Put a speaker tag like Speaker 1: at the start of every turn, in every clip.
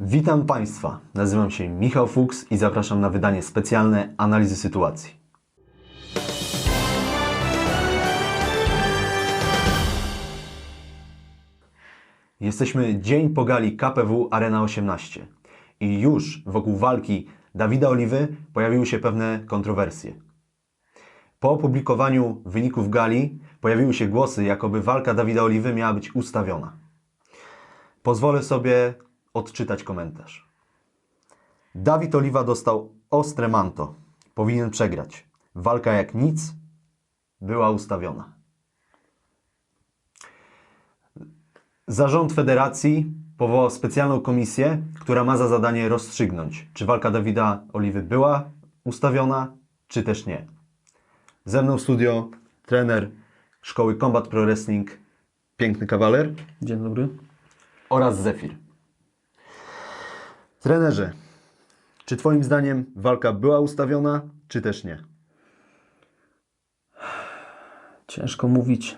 Speaker 1: Witam Państwa. Nazywam się Michał Fuchs i zapraszam na wydanie specjalne analizy sytuacji. Jesteśmy dzień po gali KPW Arena 18 i już wokół walki Dawida Oliwy pojawiły się pewne kontrowersje. Po opublikowaniu wyników gali pojawiły się głosy, jakoby walka Dawida Oliwy miała być ustawiona. Pozwolę sobie odczytać komentarz. Dawid Oliwa dostał ostre manto. Powinien przegrać. Walka jak nic była ustawiona. Zarząd federacji powołał specjalną komisję, która ma za zadanie rozstrzygnąć, czy walka Dawida Oliwy była ustawiona, czy też nie. Ze mną w studio trener szkoły Combat Pro Wrestling, piękny kawaler
Speaker 2: Dzień dobry.
Speaker 1: oraz Zefir. Trenerze, czy Twoim zdaniem walka była ustawiona, czy też nie?
Speaker 2: Ciężko mówić.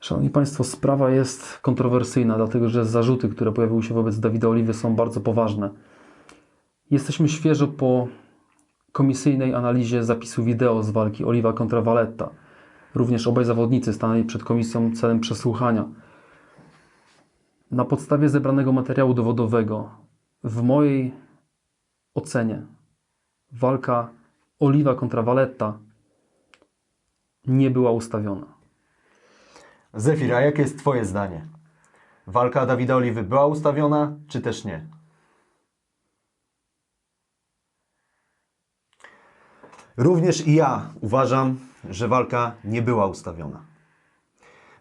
Speaker 2: Szanowni Państwo, sprawa jest kontrowersyjna, dlatego że zarzuty, które pojawiły się wobec Dawida Oliwy są bardzo poważne. Jesteśmy świeżo po komisyjnej analizie zapisu wideo z walki Oliwa kontra Valletta. Również obaj zawodnicy stanęli przed komisją celem przesłuchania. Na podstawie zebranego materiału dowodowego, w mojej ocenie, walka Oliwa kontra Valletta nie była ustawiona.
Speaker 1: Zefir, a jakie jest Twoje zdanie? Walka Dawida Oliwy była ustawiona, czy też nie? Również i ja uważam, że walka nie była ustawiona.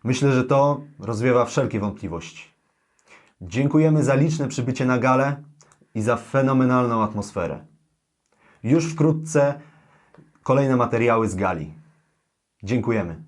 Speaker 1: Myślę, że to rozwiewa wszelkie wątpliwości. Dziękujemy za liczne przybycie na galę i za fenomenalną atmosferę. Już wkrótce kolejne materiały z gali. Dziękujemy.